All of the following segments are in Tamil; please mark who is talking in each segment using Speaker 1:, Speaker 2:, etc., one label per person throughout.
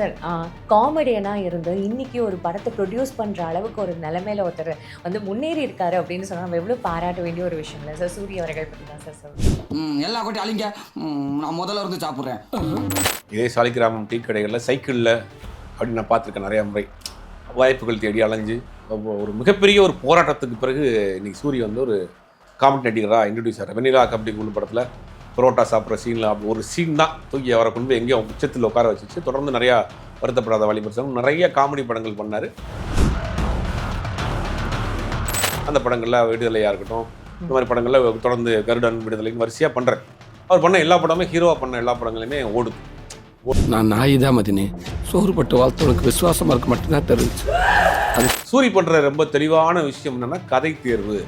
Speaker 1: சார் காமெடியனாக இருந்து இன்னைக்கு ஒரு படத்தை ப்ரொடியூஸ் பண்ணுற அளவுக்கு ஒரு நிலைமையில ஒருத்தர் வந்து முன்னேறி இருக்காரு அப்படின்னு சொன்னா நம்ம எவ்வளோ பாராட்ட வேண்டிய ஒரு விஷயம் இல்லை சார்? சூரிய அவர்கள் பற்றி தான் சார் சொல்லுங்கள்
Speaker 2: ம், எல்லா கொட்டி அழிங்க. நான் முதல்ல இருந்து சாப்பிட்றேன்.
Speaker 3: இதே சாலிகிராமம் டீ கடைகளில் சைக்கிளில் அப்படின்னு நான் பார்த்துருக்கேன் நிறையா முறை. வாய்ப்புகள் தேடி அலைஞ்சு ஒரு மிகப்பெரிய ஒரு போராட்டத்துக்கு பிறகு இன்னைக்கு சூரிய வந்து ஒரு காமெடி நடிகராக இன்ட்ரடியூஸ் ஆகிறார் வெண்ணிலா கபடி குழு படத்தில் புரோட்டா சாப்பிட்ற சீனில் ஒரு சீன் தான் தூக்கி அவரை கொண்டு போய் எங்கேயோ உச்சத்தில் உட்கார வச்சுச்சு. தொடர்ந்து நிறையா வருத்தப்படாத வழிபரிசனம் நிறைய காமெடி படங்கள் பண்ணார். அந்த படங்களில் விடுதலையாக இருக்கட்டும் இந்த மாதிரி படங்களில் தொடர்ந்து கருடன் விடுதலைன்னு வரிசையாக பண்ணுறாரு அவர் பண்ண எல்லா படமே ஹீரோவாக பண்ண எல்லா படங்களுமே ஓடுது.
Speaker 4: நான் நாய் தான் மதினி. சோறு பட்டு வாழ்த்தவனுக்கு விசுவாசமா இருக்க மட்டும்தான் தெரிஞ்சு.
Speaker 3: சூரி பண்ற ரொம்ப தெளிவான விஷயம் என்னன்னா கதை தேர்வு.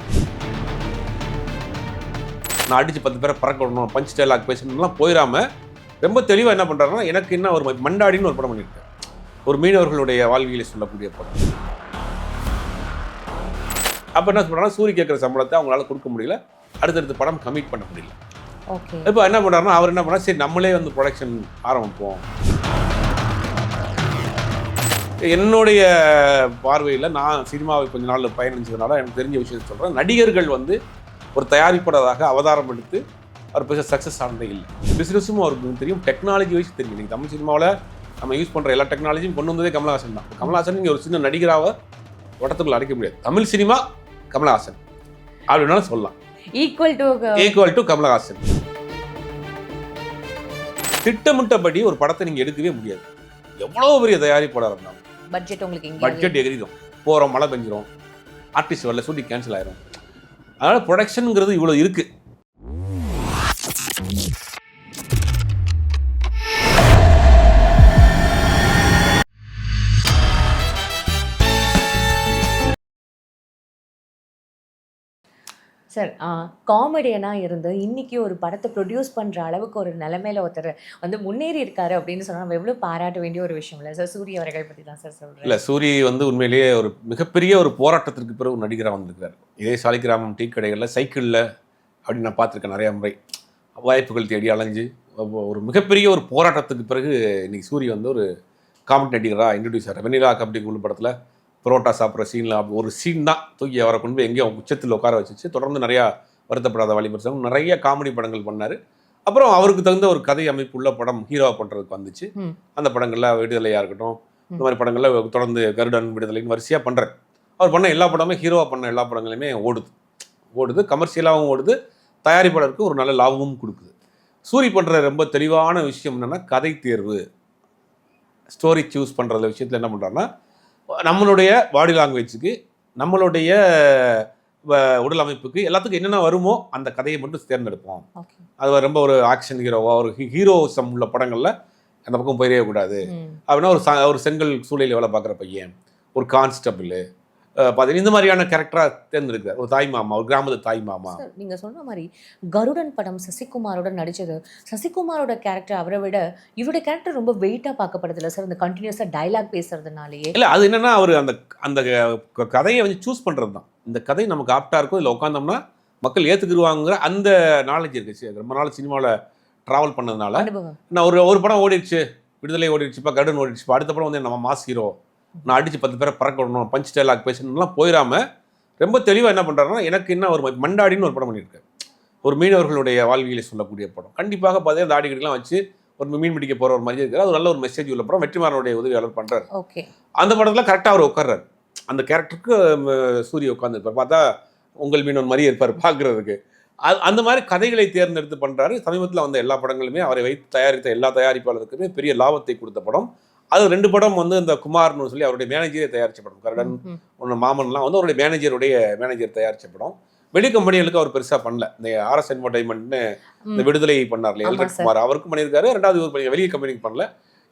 Speaker 3: நான் அடிச்சு பத்து பேரை பறக்க விடணும் பஞ்ச் டைலாக் பேசணும்லாம் போயிடாம ரொம்ப தெளிவாக என்ன பண்றாருன்னா எனக்கு என்ன ஒரு மண்டாடின்னு ஒரு படம் பண்ணியிருக்கேன் ஒரு மீனவர்களுடைய வாழ்வியலை சொல்லக்கூடிய படம். அப்போ என்ன சொல்றாங்கன்னா சூரி கேட்குற சம்பளத்தை அவங்களால கொடுக்க முடியல. அடுத்தடுத்த படம் கமிட் பண்ண முடியல. இப்போ என்ன பண்ணுறாருன்னா அவர் என்ன பண்ணா சரி நம்மளே வந்து ப்ரொடக்ஷன் ஆரம்பிப்போம். என்னுடைய பார்வையில் நான் சினிமாவை கொஞ்ச நாள் பயணிச்சதுனால எனக்கு தெரிஞ்ச விஷயத்தை சொல்கிறேன் நடிகர்கள் வந்து ஒரு தயாரிப்பாளராக அவதாரம் எடுத்து அவர் பெருசாக சக்ஸஸ் ஆனதே இல்லை. பிஸ்னஸும் அவருக்கு தெரியும். டெக்னாலஜி வைஸ் தெரியும். நீங்கள் தமிழ் சினிமாவில் நம்ம யூஸ் பண்ணுற எல்லா டெக்னாலஜியும் கொண்டு வந்ததே கமலஹாசன் தான். கமலஹாசன் நீங்கள் ஒரு சின்ன நடிகராக வட்டத்துக்குள்ள அடைக்க முடியாது. தமிழ் சினிமா கமலஹாசன். அப்படின்னாலும் சொல்லலாம்.
Speaker 1: Equal to
Speaker 3: equal to Kamalahasan. திட்டமிட்டபடி ஒரு படத்தை நீங்க எடுக்கவே முடியாது. எவ்வளவு பெரிய தயாரிப்பாளர் இருந்தாலும்.
Speaker 1: பட்ஜெட் உங்களுக்கு
Speaker 3: பட்ஜெட் எகிரிடும் போறோம் மழை பெஞ்சிரும். ஆர்டிஸ்ட் வரல ஷூட்டிங் கேன்சல் ஆயிரும். அதனால் ப்ரொடக்ஷனுங்கிறது இவ்வளோ இருக்குது
Speaker 1: சார் காமெடியனாக இருந்து இன்றைக்கி ஒரு படத்தை ப்ரொடியூஸ் பண்ணுற அளவுக்கு ஒரு நிலைமையில ஒருத்தர் வந்து முன்னேறி இருக்காரு அப்படின்னு சொன்னால் நம்ம எவ்வளோ பாராட்ட வேண்டிய ஒரு விஷயம் இல்லை. சார் சூரிய அவர்கள் பற்றி தான் சார் சொல்கிறேன்
Speaker 3: இல்லை சூரிய வந்து உண்மையிலேயே ஒரு மிகப்பெரிய ஒரு போராட்டத்திற்கு பிறகு ஒரு நடிகராக வந்திருக்கிறார். இதே சாலிகிராமம் டீ கடைகளில் சைக்கிளில் அப்படின்னு நான் பார்த்துருக்கேன் நிறையா முறை. வாய்ப்புகள் தேடி அலைஞ்சு ஒரு மிகப்பெரிய ஒரு போராட்டத்துக்கு பிறகு இன்றைக்கி சூரிய வந்து ஒரு காமெடி நடிகராக இன்ட்ரடியூஸ் ஆகிறார் வெண்ணிலா கபடி குழு படத்தில் புரோட்டா சாப்பிட்ற சீனில் ஒரு சீன் தான் தூக்கி அவரை கொண்டு போய் எங்கேயோ உச்சத்தில் உட்கார வச்சுச்சு. தொடர்ந்து நிறையா வருத்தப்படாத வழிபரிசனம் நிறைய காமெடி படங்கள் பண்ணார். அப்புறம் அவருக்கு தகுந்த ஒரு கதை அமைப்பு உள்ள படம் ஹீரோவாக பண்ணுறதுக்கு வந்துச்சு. அந்த படங்களில் விடுதலையாக இருக்கட்டும் இந்த மாதிரி படங்களில் தொடர்ந்து கருடன் விடுதலைன்னு வரிசையாக பண்ணுறாரு அவர் பண்ண எல்லா படமே ஹீரோவாக பண்ண எல்லா படங்களுமே ஓடுது. ஓடுது. கமர்ஷியலாகவும் ஓடுது. தயாரிப்பாளருக்கு ஒரு நல்ல லாபமும் கொடுக்குது. சூரி பண்ணுற ரொம்ப தெளிவான விஷயம் என்னென்னா கதை தேர்வு. ஸ்டோரி சூஸ் பண்ணுற விஷயத்தில் என்ன பண்ணுறாருன்னா நம்மளுடைய பாடி லாங்குவேஜுக்கு நம்மளுடைய உடல் அமைப்புக்கு எல்லாத்துக்கும் என்னென்ன வருமோ அந்த கதையை மட்டும் தேர்ந்தெடுப்போம். அது ரொம்ப ஒரு ஆக்ஷன் ஹீரோவா ஒரு ஹீரோசம் உள்ள படங்களில் அந்த பக்கம் போயிடவே கூடாது. அப்படின்னா ஒரு ச- ஒரு செங்கல் சூழலில் வேலை பார்க்குற பையன் ஒரு கான்ஸ்டபிள் பார்த்தீங்கன்னா இந்த மாதிரியான கேரக்டராக தேர்ந்தெடுக்கிறார். ஒரு தாய் மாமா ஒரு கிராமத்து தாய் மாமா.
Speaker 1: சார் நீங்க சொன்ன மாதிரி கருடன் படம் சசிகுமாரோட நடிச்சது. சசிகுமாரோட கேரக்டர் அவரை விட இவரோட கேரக்டர் ரொம்ப வெயிட்டா பார்க்கப்படுதுல சார். இந்த கண்டினியூஸா டைலாக் பேசுறதுனாலயே.
Speaker 3: இல்லை அது என்னன்னா அவர் அந்த அந்த கதையை வந்து சூஸ் பண்ணுறது தான் இந்த கதை நமக்கு ஆப்டாக இருக்கும். இதில் உட்காந்தோம்னா மக்கள் ஏற்றுக்குருவாங்கிற அந்த நாலேஜ் இருக்கு. சரி, ரொம்ப நாள் சினிமாவில் ட்ராவல் பண்ணதுனால நான் ஒரு ஒரு படம் ஓடிடுச்சு. விடுதலை ஓடிடுச்சுப்பா கருடன் ஓடிடுச்சுப்பா அடுத்த படம் வந்து நம்ம மாஸ் ஹீரோ நான் அடிச்சு பத்து பேரை பறக்க விடணும் பஞ்ச் டைலாக் பேசணும்லாம் போயிடாம ரொம்ப தெளிவாக என்ன பண்ணுறாருன்னா எனக்கு என்ன ஒரு மண்டாடின்னு ஒரு படம் பண்ணியிருக்கேன் ஒரு மீனவர்களுடைய வாழ்வியலை சொல்லக்கூடிய படம். கண்டிப்பாக பார்த்தீங்கன்னா தாடிகள்லாம் வச்சு ஒரு மீன் பிடிக்க போகிற ஒரு மாதிரி இருக்கிறார் அது நல்ல ஒரு மெசேஜ் உள்ள படம். வெற்றிமாறனுடைய உதவியாளர் பண்ணுறாரு
Speaker 1: ஓகே.
Speaker 3: அந்த படத்தில் கரெக்டாக அவர் உட்கார்றாரு. அந்த கேரக்டருக்கு சூரிய உட்காந்துருப்பார் பார்த்தா உங்கள் மீனவன் மாதிரியே இருப்பார் பார்க்குறதுக்கு அது அந்த மாதிரி கதைகளை தேர்ந்தெடுத்து பண்ணுறாரு சமீபத்தில் வந்த எல்லா படங்களுமே அவரை வைத்து தயாரித்த எல்லா தயாரிப்பாளருக்குமே பெரிய லாபத்தை கொடுத்த படம். அது ரெண்டு படம் வந்து இந்த குமார்னு சொல்லி அவருடைய மேனேஜரே தயாரிச்ச படம். கருடன் ஒன்று மாமன்லாம் வந்து அவருடைய மேனேஜருடைய மேனேஜர் தயாரிச்ச படம். வெளி கம்பெனிகளுக்கு அவர் பெருசாக பண்ணல. இந்த ஆர்எஸ் என்டர்டைன்மெண்ட்னு இந்த விடுதலை பண்ணார் இல்லையா எல்ரட் குமார் அவருக்கும் பண்ணியிருக்காரு. ரெண்டாவது பண்ணி- வெளிய கம்பெனிக்கு பண்ணல.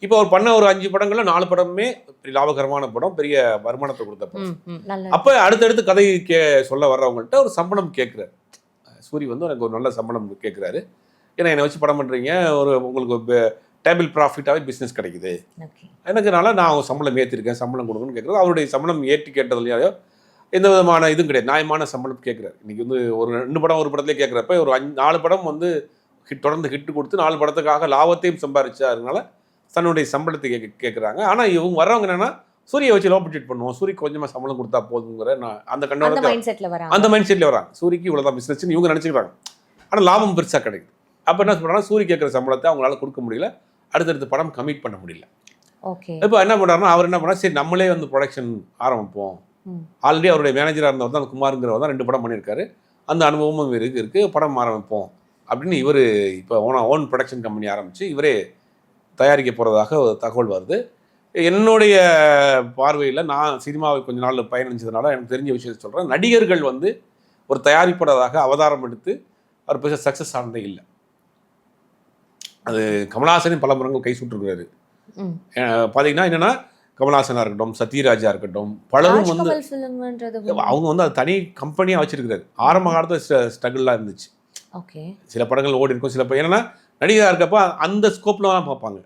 Speaker 3: இப்போ அவர் பண்ண ஒரு அஞ்சு படங்கள்ல நாலு படமே லாபகரமான படம் பெரிய வருமானத்தை கொடுத்த படம். அப்போ அடுத்தடுத்து கதை கே சொல்ல வர்றவங்கள்ட்ட ஒரு சம்பளம் கேட்குறாரு சூரி வந்து எனக்கு ஒரு நல்ல சம்பளம் கேட்குறாரு ஏன்னா என்னை வச்சு படம் பண்ணுறீங்க ஒரு உங்களுக்கு டேபிள் ப்ராஃபிட்டாகவே பிஸ்னஸ் கிடைக்குது. எனக்குனால நான் அவங்க சம்பளம் ஏற்றிருக்கேன் சம்பளம் கொடுங்கன்னு கேட்குறது அவருடைய சம்பளம் ஏற்றி கேட்டதுலையோ எந்த விதமான இதுவும் கிடையாது. நியாயமான சம்பளம் கேட்குறாரு இன்னைக்கு வந்து ஒரு ரெண்டு படம் ஒரு படத்துலேயே கேட்குறப்ப ஒரு அஞ்சு நாலு படம் வந்து ஹிட் தொடர்ந்து ஹிட் கொடுத்து நாலு படத்துக்காக லாபத்தையும் சம்பாரிச்சாருனால தன்னுடைய சம்பளத்தை கேட்க கேட்குறாங்க ஆனால் இவங்க வர்றவங்க என்னன்னா சூரிய வச்சு லோ பட்ஜெட் பண்ணுவோம். சூரியக்கு கொஞ்சமாக சம்பளம் கொடுத்தா போதுங்கிற நான் அந்த கண்ணோட அந்த மைண்ட் செட்டில் வராங்க. சூரிக்கு இவ்வளோதான் பிஸ்னஸ்னு இவங்க நினச்சிக்கிறாங்க. ஆனால் லாபம் பெருசாக கிடைக்குது. அப்போ என்ன சொல்கிறாங்கன்னா சூரிய கேட்குற சம்பளத்தை அவங்களால கொடுக்க முடியல. அடுத்தடுத்த படம் கமிட் பண்ண முடியல.
Speaker 1: ஓகே
Speaker 3: இப்போ என்ன பண்ணுறாருன்னா அவர் என்ன பண்ணார் சரி நம்மளே வந்து ப்ரொடக்ஷன் ஆரம்பிப்போம். ஆல்ரெடி அவருடைய மேனேஜராக இருந்தவர் தான் அந்த குமாருங்கிறவர் தான் ரெண்டு படம் பண்ணியிருக்காரு. அந்த அனுபவமும் இருக்கு இருக்கு படம் ஆரம்பிப்போம். அப்படின்னு இவர் இப்போ ஓன ஓன் ப்ரொடக்ஷன் கம்பெனி ஆரம்பித்து இவரே தயாரிக்க போகிறதாக ஒரு தகவல் வருது. என்னுடைய பார்வையில் நான் சினிமாவை கொஞ்ச நாள் பயணிச்சதுனால எனக்கு தெரிஞ்ச விஷயத்தை சொல்கிறேன் நடிகர்கள் வந்து ஒரு தயாரிப்பாளராக அவதாரம் எடுத்து அவர் பெருசாக சக்ஸஸ் ஆனதே இல்லை. அது கமலஹாசனின் பல முறைகள் கை சுட்டுருக்கிறாரு.
Speaker 1: ம்.
Speaker 3: பார்த்தீங்கன்னா என்னன்னா கமலஹாசனாக இருக்கட்டும் சத்யராஜா இருக்கட்டும் பலரும் வந்து அவங்க வந்து அது தனி கம்பெனியாக வச்சிருக்கிறாரு. ஆரம்ப காலத்தில் ஸ்ட்ரகிளாக இருந்துச்சு.
Speaker 1: ஓகே.
Speaker 3: சில படங்கள் ஓடி இருக்கும் சில என்னன்னா நடிகராக இருக்கப்ப அந்த ஸ்கோப்பில் தான் பார்ப்பாங்க.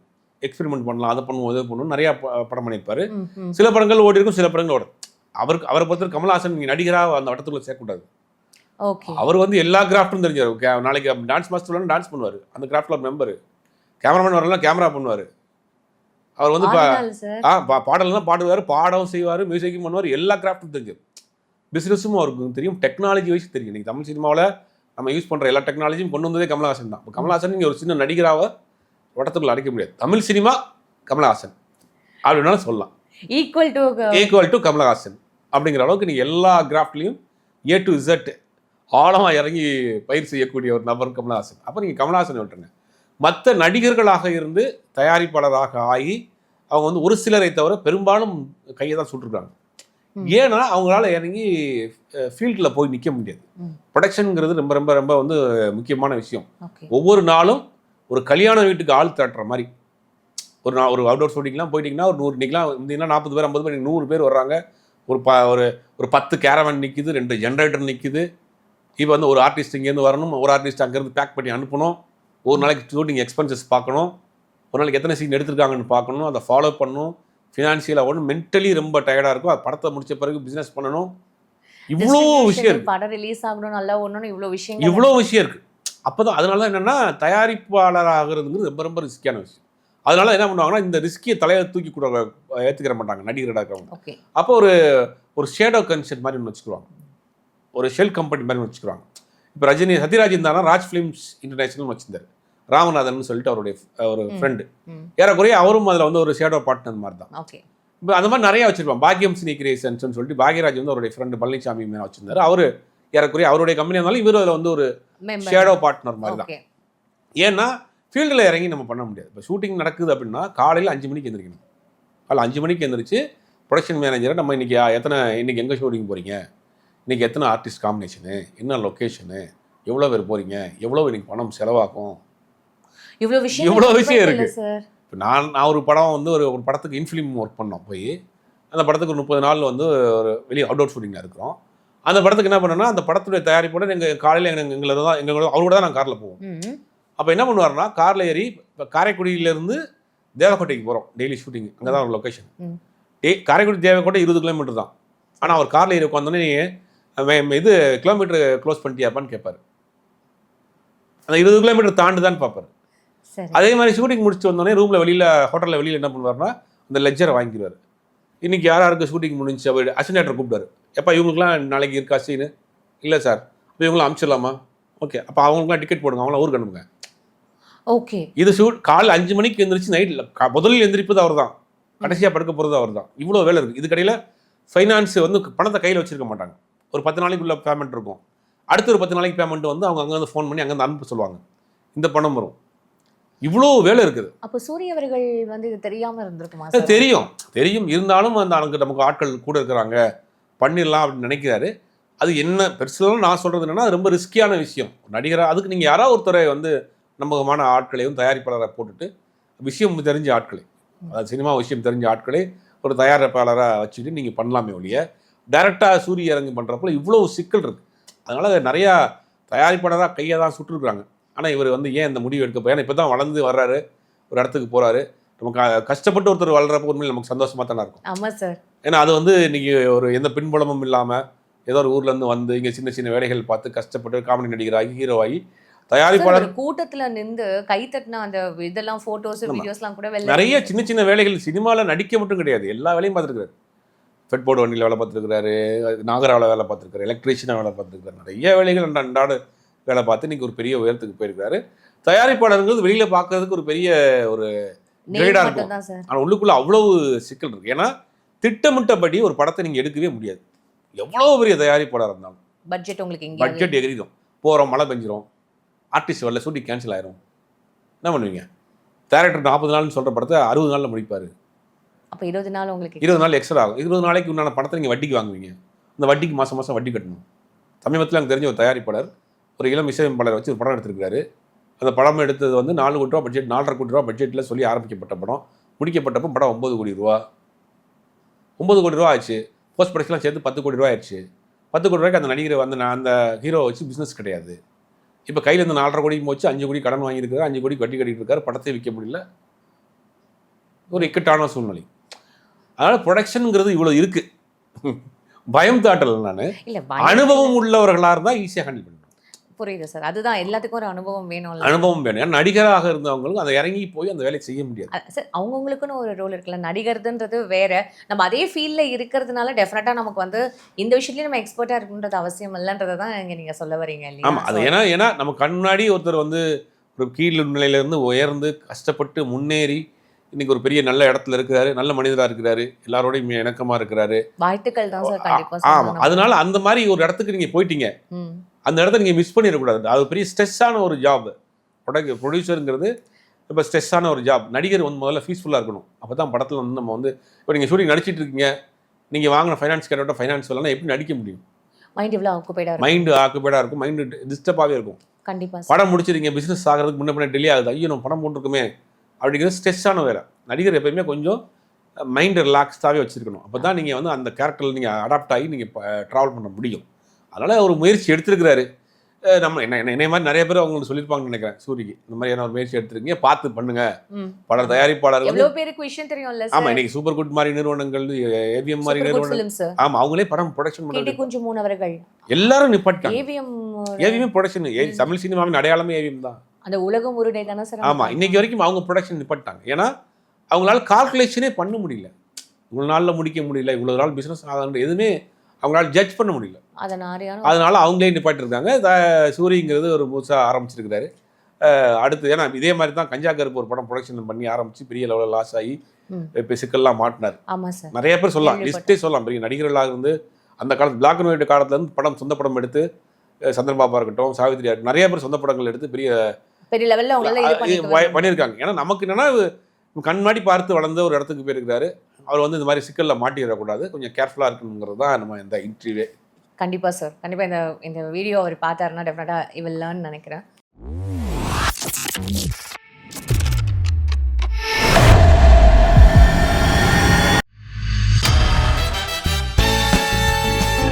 Speaker 3: எக்ஸ்பெரிமெண்ட் பண்ணலாம் அதை பண்ணுவோம் இதை பண்ணுவோம் நிறையா படம் பண்ணியிருப்பாரு. சில படங்கள் ஓடி இருக்கும் சில படங்கள் ஓடும் அவருக்கு அவரை பொறுத்தவரை கமலஹாசன் நீங்கள் நடிகராக அந்த வட்டத்துக்குள்ள சேர்க்கக்கூடாது. அவர் வந்து எல்லா கிராஃப்ட்டும் தெரிஞ்சார். நாளைக்கு டான்ஸ் மாஸ்டர் டான்ஸ் பண்ணுவார். அந்த கிராஃப்டில் மெம்பர். கேமராமேன் வரலாம் கேமரா பண்ணுவார். அவர் வந்து ஆ பா பாடல் தான் பாடுவார் பாடவும் செய்வார் மியூசிக்கும் பண்ணுவார். எல்லா கிராஃப்ட்டும் தெரியும் பிஸ்னஸும் அவருக்கு தெரியும். டெக்னாலஜி வைஸ் தெரியும். இன்னைக்கு தமிழ் சினிமாவில் நம்ம யூஸ் பண்ணுற எல்லா டெக்னாலஜியும் கொண்டு வந்ததே கமலஹாசன் தான். இப்போ கமலஹாசன் நீங்கள் ஒரு சின்ன நடிகராக வட்டத்துக்குள்ள அடைக்க முடியாது. தமிழ் சினிமா கமலஹாசன். அப்படின்னாலும் சொல்லலாம்.
Speaker 1: Equal to
Speaker 3: equal to Kamalahasan. அப்படிங்கிற அளவுக்கு நீங்கள் எல்லா கிராஃப்ட்லேயும் ஏ டு இசட் ஆழமாக இறங்கி பயிர் செய்யக்கூடிய ஒரு நபர் கமலஹாசன். அப்போ நீங்கள் கமலஹாசன் விட்டுருங்க மற்ற நடிகர்களாக இருந்து தயாரிப்பாளராக ஆகி அவங்க வந்து ஒரு சிலரை தவிர பெரும்பாலும் கையை தான் சுட்டுருக்காங்க. ஏன்னா அவங்களால இறங்கி ஃபீல்டில் போய் நிற்க முடியாது. ப்ரொடக்ஷனுங்கிறது ரொம்ப ரொம்ப ரொம்ப வந்து முக்கியமான விஷயம். ஒவ்வொரு நாளும் ஒரு கல்யாண வீட்டுக்கு ஆள் தட்டுற மாதிரி. ஒரு நா ஒரு அவுட்டோர் ஷூட்டிங்லாம் போயிட்டீங்கன்னா ஒரு நூறு இன்னைக்கெலாம் இருந்தீங்கன்னா நாற்பது பேர் ஐம்பது பேர் நூறு பேர் வர்றாங்க. ஒரு ப ஒரு ஒரு பத்து கேரவன் நிற்கிது ரெண்டு ஜென்ரேட்டர் நிற்கிது இப்போ வந்து ஒரு ஆர்டிஸ்ட் இங்கேருந்து வரணும் ஒரு ஆர்டிஸ்ட் அங்கேருந்து பேக் பண்ணி அனுப்பணும் ஒரு நாளைக்கு ஷூட்டிங் எக்ஸ்பென்சஸ் பார்க்கணும் ஒரு நாளைக்கு எத்தனை சீன் எடுத்திருக்காங்கன்னு பார்க்கணும் அதை ஃபாலோ பண்ணணும் ஃபினான்ஷியலாக ஒன்று மென்டலி ரொம்ப டயர்டாக இருக்கும். அது படத்தை முடிச்ச பிறகு பிஸ்னஸ் பண்ணணும். இவ்வளோ விஷயம்
Speaker 1: படம் ரிலீஸ் ஆகணும் நல்லா ஒண்ணு இவ்வளோ விஷயங்கள்
Speaker 3: இவ்வளோ விஷயம் இருக்கு. அப்பதான் அதனால தான் என்னன்னா தயாரிப்பாளர் ஆகுறதுங்கிறது ரொம்ப ரொம்ப ரிஸ்கியான விஷயம். அதனால என்ன பண்ணுவாங்கன்னா இந்த ரிஸ்கியை தலையை தூக்கி கூட ஏற்றுக்கிற மாட்டாங்க நடிகர்களாக இருக்கிறவங்க
Speaker 1: ஓகே
Speaker 3: அப்போ ஒரு ஒரு ஷேடோ கன்சென்ட் மாதிரி ஒன்று வச்சுக்குவாங்க ஒரு ஷெல் கம்பெனி மாதிரி ஒன்று வச்சுக்குவாங்க இப்போ ரஜினி சத்யராஜ் இருந்தாருன்னா ராஜ் ஃபிலிம்ஸ் இன்டர்நேஷனல் வச்சிருந்தார். ராமநாதன் சொல்லிட்டு அவருடைய ஒரு. ஃப்ரெண்டு ஏறக்குறைய அவரும் அதில் வந்து ஒரு ஷேடோ பார்ட்னர் மாதிரி தான் இப்போ அந்த மாதிரி நிறைய வச்சிருப்பான் பாக்கியம் சினி கிரியேஷன்ஸ்னு சொல்லிட்டு பாக்யராஜ் வந்து அவருடைய ஃப்ரெண்டு பழனிசாமி மேலே வச்சிருந்தாரு. அவர் ஏறக்குறைய அவருடைய கம்பெனி இருந்தாலும் இவர் அதில் வந்து ஒரு ஷேடோ பார்ட்னர் மாதிரி தான் ஏன்னா ஃபீல்டில் இறங்கி நம்ம பண்ண முடியாது. இப்போ ஷூட்டிங் நடக்குது அப்படின்னா காலையில் அஞ்சு மணிக்கு எந்திரிக்கணும். காலைல அஞ்சு மணிக்கு எந்திரிச்சு ப்ரொடக்ஷன் மேனேஜரை நம்ம இன்னைக்கு எத்தனை இன்னைக்கு எங்கே ஷூட்டிங் போகிறீங்க இன்னைக்கு எத்தனை ஆர்டிஸ்ட் காம்பினேஷனு என்ன லொக்கேஷனு எவ்வளோ பேர் போகிறீங்க எவ்வளோ இன்னைக்கு பணம் செலவாகும்?
Speaker 1: இவ்வளோ விஷயம்
Speaker 3: இவ்வளோ விஷயம் இருக்கு.
Speaker 1: சார்.
Speaker 3: இப்போ நான் நான் ஒரு படம் வந்து ஒரு ஒரு படத்துக்கு இன்ஃபிலிம் ஒர்க் பண்ணோம் போய் அந்த படத்துக்கு ஒரு முப்பது நாள் வந்து ஒரு வெளியே அவுட் அவுட் ஷூட்டிங்கில் இருக்கிறோம். அந்த படத்துக்கு என்ன பண்ணோம்னா அந்த படத்துடைய தயாரிப்போட எங்கள் காலையில் எங்கள் எங்களை தான் எங்களோட அவரோட தான் நான் காரில் போவோம். அப்போ என்ன பண்ணுவாருன்னா காரில் ஏறி இப்போ காரைக்குடியிலேருந்து தேவக்கோட்டைக்கு போகிறோம் டெய்லி ஷூட்டிங் அங்கே தான் ஒரு லொக்கேஷன். டே காரைக்குடி தேவக்கோட்டை இருபது கிலோமீட்டர் தான். ஆனால் அவர் காரில் ஏறி உட்காந்தோடனே அவன் இது கிலோமீட்டர் க்ளோஸ் பண்ணிட்டியாப்பான்னு கேட்பாரு அந்த இருபது கிலோமீட்டர் தாண்டு தான் பார்ப்பாரு அதே மாதிரி ஷூட்டிங் முடிச்சுட்டு வந்தோடனே ரூமில் வெளியில் ஹோட்டலில் வெளியில் என்ன பண்ணுவாருன்னா அந்த லெஜரை வாங்கிடுவார் இன்னைக்கு யார் யாருக்கு ஷூட்டிங் முடிஞ்சு அவர் அசினேட்டர் கூப்பிட்டாரு எப்போ இவங்களுக்குலாம் நாளைக்கு இருக்கா சீனு இல்லை சார் அப்போ இவங்களும் அனுப்பிச்சிடலாமா ஓகே அப்போ அவங்களுக்குலாம் டிக்கெட் போடுங்க. அவங்கள ஊருக்கு அனுப்புங்க.
Speaker 1: ஓகே
Speaker 3: இது ஷூட் காலைல அஞ்சு மணிக்கு எந்திரிச்சு நைட்டில் முதலில் எந்திரிப்பது அவர் தான் கடைசியாக படுக்க போகிறது அவர் தான் இவ்வளோ வேலை இருக்குது இதுக்கடையில் ஃபைனான்ஸ் வந்து பணத்தை கையில் வச்சிருக்க மாட்டாங்க. ஒரு பத்து நாளைக்குள்ள பேமெண்ட் இருக்கும். அடுத்த ஒரு பத்து நாளைக்கு பேமெண்ட் வந்து அவங்க அங்கேருந்து ஃபோன் பண்ணி அங்கேருந்து அனுப்ப சொல்லுவாங்க. இந்த பணம் வரும். இவ்வளோ வேலை இருக்குது.
Speaker 1: அப்போ சூரிய அவர்கள் வந்து இது தெரியாம இருந்திருக்குமா
Speaker 3: தெரியும். தெரியும். இருந்தாலும் அந்த அங்கே நமக்கு ஆட்கள் கூட இருக்கிறாங்க. பண்ணிடலாம் அப்படின்னு நினைக்கிறாரு. அது என்ன பெருசுலாம் நான் சொல்கிறது என்னன்னா அது ரொம்ப ரிஸ்கியான விஷயம். நடிகராக அதுக்கு நீங்கள் யாராவது ஒருத்தரை வந்து நம்பகமான ஆட்களையும் தயாரிப்பாளரை போட்டுட்டு விஷயம் தெரிஞ்ச ஆட்களை அதாவது சினிமா விஷயம் தெரிஞ்ச ஆட்களை ஒரு தயாரிப்பாளராக வச்சுட்டு நீங்கள் பண்ணலாமே ஒழிய டைரெக்டாக சூரிய இறங்கு பண்ணுறப்போ இவ்வளோ சிக்கல் இருக்குது அதனால் நிறையா தயாரிப்பாளராக கையை தான் சுட்டுருக்குறாங்க. ஆனால் இவர் வந்து ஏன் இந்த முடிவு எடுக்க ஏன்னா இப்போ தான் வளர்ந்து வர்றாரு. ஒரு இடத்துக்கு போகிறாரு நமக்கு கஷ்டப்பட்டு ஒருத்தர் வளர்றப்ப உண்மையில் நமக்கு சந்தோஷமாக தானே இருக்கும்.
Speaker 1: ஆமா சார்
Speaker 3: ஏன்னா அது வந்து இன்னைக்கு ஒரு எந்த பின்புலமும் இல்லாமல் ஏதோ ஒரு ஊர்லேருந்து வந்து இங்கே சின்ன சின்ன வேலைகள் பார்த்து கஷ்டப்பட்டு காமெடி நடிகராகி ஹீரோ ஆகி
Speaker 1: சார்,
Speaker 3: தயாரிப்பாளர்
Speaker 1: கூட்டத்துல நின்று கை தட்டின அந்த இதெல்லாம் போட்டோஸ்
Speaker 3: ஆமா.
Speaker 1: வீடியோஸ்லாம் கூட
Speaker 3: நிறைய சின்ன சின்ன வேலைகள் சினிமாவில் நடிக்க மட்டும் கிடையாது. எல்லா வேலையும் பார்த்துருக்காரு ஃபெட் போர்டு வண்டியில் வேலை பார்த்துருக்காரு நாகராவில் வேலை பார்த்துருக்காரு எலக்ட்ரீஷியனாக வேலை பார்த்துருக்காரு நிறைய வேலைகள் அன்றாட வேலை பார்த்து இன்னைக்கு ஒரு பெரிய உயரத்துக்கு போயிருக்காரு தயாரிப்பாளருங்கிறது வெளியில் பார்க்கறதுக்கு ஒரு பெரிய ஒரு
Speaker 1: நேம்
Speaker 3: கிரேடா
Speaker 1: மட்டும்
Speaker 3: இருக்கும். ஆனால் உள்ளுக்குள்ள அவ்வளவு சிக்கல் இருக்கு. ஏன்னா திட்டமிட்டபடி ஒரு படத்தை நீங்கள் எடுக்கவே முடியாது. எவ்வளோ பெரிய தயாரிப்பாளர் இருந்தாலும்.
Speaker 1: பட்ஜெட் உங்களுக்கு
Speaker 3: பட்ஜெட் எகிரிடும் போகிறோம் மழை பெஞ்சிரும். ஆர்டிஸ்ட் வரல ஷூட்டிங் கேன்சல் ஆயிரும். என்ன பண்ணுவீங்க? டேரக்டர் நாற்பது நாள்னு சொல்கிற படத்தை அறுபது நாளில் முடிப்பார்.
Speaker 1: அப்போ இருபது நாள் உங்களுக்கு
Speaker 3: இருபது நாள் எக்ஸ்ட்ரா ஆகும். இருபது நாளைக்கு உண்டான பணத்தை நீங்கள் வட்டிக்கு வாங்குவீங்க. அந்த வட்டிக்கு மாதம் மாதம் வட்டி கட்டணும். சமீபத்தில் எனக்கு தெரிஞ்ச ஒரு தயாரிப்பாளர் ஒரு இளம் இசையமைப்பாளர் வச்சு ஒரு படம் எடுத்திருக்காரு அந்த படம் எடுத்தது வந்து நாலு கோடி ரூபா பட்ஜெட் நாலரை கோடி ரூபா பட்ஜெட்டில் சொல்லி ஆரம்பிக்கப்பட்ட படம். முடிக்கப்பட்டப்போ படம் ஒம்பது கோடி ரூபா. ஒம்பது கோடி ரூபா ஆச்சு. போஸ்ட் ப்ரொடக்ஷன்லாம் சேர்த்து பத்து கோடி ரூபா ஆயிடுச்சு. பத்து கோடி ரூபாய்க்கு அந்த நடிகரை வந்து நான் அந்த ஹீரோ வச்சு பிஸ்னஸ் கிடையாது. இப்போ கையில் இருந்து நாலரை கோடிக்கு போச்சு அஞ்சு கோடி கடன் வாங்கியிருக்காரு அஞ்சு கோடி வட்டி கட்டிட்டு இருக்காரு படத்தை விற்க முடியல. ஒரு இக்கட்டான சூழ்நிலை. அதனால் ப்ரொடக்ஷனுங்கிறது இவ்வளோ இருக்குது பயம் தாட்டல நான். அனுபவம் உள்ளவர்களாக இருந்தால் ஈஸியாக ஹேண்டில் பண்ணுறோம்
Speaker 1: புரியுது சார். அதுதான் எல்லாத்துக்கும் ஒரு அனுபவம் வேணும்ல.
Speaker 3: அனுபவம் வேணும். ஏன்னா நடிகராக இருந்தவங்களும் அதை இறங்கி போய் அந்த வேலையை செய்ய முடியாது.
Speaker 1: சார் அவங்கவுங்களுக்குன்னு ஒரு ரோல் இருக்குல்ல. நடிகர்துன்றது வேற. நம்ம அதே ஃபீல்ட்ல இருக்கிறதுனால டெஃபினட்டா நமக்கு வந்து இந்த விஷயத்துலயும் நம்ம எக்ஸ்பர்ட்டா இருக்குன்றது அவசியம் இல்லைன்றதை தான் இங்க நீங்க சொல்ல வரீங்க இல்லையா?
Speaker 3: ஆமாம் அது ஏன்னா ஏன்னா நம்ம கண் முன்னாடி ஒருத்தர் வந்து ஒரு கீழ் நிலையிலேருந்து உயர்ந்து கஷ்டப்பட்டு முன்னேறி இன்னைக்கு ஒரு பெரிய நல்ல இடத்துல இருக்கிறாரு நல்ல மனிதராக இருக்கிறாரு எல்லாரோடையும் இணக்கமாக இருக்கிறாரு.
Speaker 1: வாழ்த்துக்கள் தான் சார்
Speaker 3: ஆமாம். அதனால அந்த மாதிரி ஒரு இடத்துக்கு நீங்கள் போயிட்டீங்க. அந்த இடத்த நீங்கள் மிஸ் பண்ணிடக்கூடாது அது பெரிய ஸ்ட்ரெஸ்ஸான ஒரு ஜாப் ப்ரொடக்ட் ப்ரொடியூசருங்கிறது இப்போ ஸ்ட்ரெஸ்ஸான ஒரு ஜாப் நடிகர் வந்து முதல்ல ஃபீஸ்ஃபுல்லாக இருக்கணும். அப்போ தான் படத்தில் வந்து நம்ம வந்து இப்போ நீங்கள் ஷூட்டிங் நடிச்சிட்டு இருக்கீங்க. நீங்கள் வாங்கின ஃபைனான்ஸ் கேட்டோட ஃபைனான்ஸ் வரலன்னா எப்படி நடிக்க முடியும்?
Speaker 1: மைண்ட் இவ்வளவு ஆக்குபைடா இருக்கும்?
Speaker 3: மைண்டு ஆக்குபேடாக இருக்கும். மைண்டு டிஸ்டர்பாகவே இருக்கும்.
Speaker 1: கண்டிப்பா சார்.
Speaker 3: படம் முடிச்சிருங்க பிஸ்னஸ் ஆகிறதுக்கு முன்ன பின்ன டிலே ஆகுது. ஐயோ நம்ம படம் போட்டிருக்குமே. அப்படிங்கிறது ஸ்ட்ரெஸ்ஸான வேலை. நடிகர் எப்பயுமே கொஞ்சம் மைண்டு ரிலாக்ஸ்டாகவே வச்சுருக்கணும். அப்போ தான் நீங்கள் வந்து அந்த கேரக்டரில் நீங்கள் அடாப்ட் ஆகி நீங்கள் ட்ராவல் பண்ண முடியும். அதனால் ஒரு முயற்சி எடுத்திருக்கிறாரு. நம்ம என்ன என்ன மாதிரி நிறைய பேர் அவங்களுக்கு சொல்லியிருப்பாங்கன்னு நினைக்கிறேன் சூரிக்கு. இந்த மாதிரியான ஒரு முயற்சி எடுத்திருக்கீங்க பார்த்து பண்ணுங்க. பல
Speaker 1: தெரியும்ல
Speaker 3: ஆமா இன்னைக்கு சூப்பர் குட் மாதிரி நிறுவனங்கள் ஏவிஎம் மாதிரி நிறுவனங்கள். ஆமா அவங்களே படம் ப்ரொடக்ஷன்
Speaker 1: அவர்கள்.
Speaker 3: எல்லாரும் நிப்பாட்டாங்க
Speaker 1: ஏவிஎம்
Speaker 3: ஏவிஎம் ப்ரொடக்ஷன் தமிழ் சினிமாவின் அடையாளமே ஏவிஎம் தான்.
Speaker 1: அந்த உலகம் உருடை தானே சார்
Speaker 3: ஆமா இன்னைக்கு வரைக்கும் அவங்க ப்ரொடக்ஷன் நிப்பாட்டாங்க ஏன்னா அவங்களால கால்குலேஷனே பண்ண முடியல. இவ்வளோ நாளில் முடிக்க முடியல இவ்வளோ நாள் பிஸ்னஸ் ஆகணும் எதுவுமே அவங்களால ஜட்ஜ் பண்ண முடியல. அதனால அவங்களே நிப்பாட்டிருக்காங்க. த- சூரிங்கிறது ஒரு புதுசாக ஆரம்பிச்சிருக்கிறாரு. அடுத்து ஏன்னா இதே மாதிரி தான் கஞ்சா கருப்பு ஒரு படம் ப்ரொடக்ஷன் பண்ணி ஆரம்பிச்சு பெரிய லெவலில் லாஸ் ஆகி. இப்போ சிக்கல்லாம் மாட்டினார். நிறைய பேர் சொல்லலாம். லிஸ்ட்டே சொல்லலாம். பெரிய நடிகர்களாக இருந்து அந்த காலத்து பிளாக் அண்ட் ஒயிட் காலத்துல இருந்து படம் சொந்த படம் எடுத்து அஹ் சந்திரன் பாபா இருக்கட்டும் சாவித்ரி நிறைய பேர் சொந்த படங்கள் எடுத்து பெரிய
Speaker 1: பெரிய லெவல்ல அவங்களால
Speaker 3: பண்ணியிருக்காங்க. ஏன்னா நமக்கு என்னன்னா கண் முன்னாடி பார்த்து வளர்ந்த ஒரு இடத்துக்கு போயிருக்காரு அவர் வந்து இந்த மாதிரி சிக்கல்ல மாட்டிடக்கூடாது. கொஞ்சம் கேர்ஃபுல்லாக இருக்கணுங்கிறது தான் நம்ம இந்த இன்டர்வியூவே
Speaker 1: கண்டிப்பா சார் கண்டிப்பா இந்த இந்த வீடியோ அவர் பார்த்தாருன்னா டெஃபினட்டா இவெல்லாம் நினைக்கிறேன்.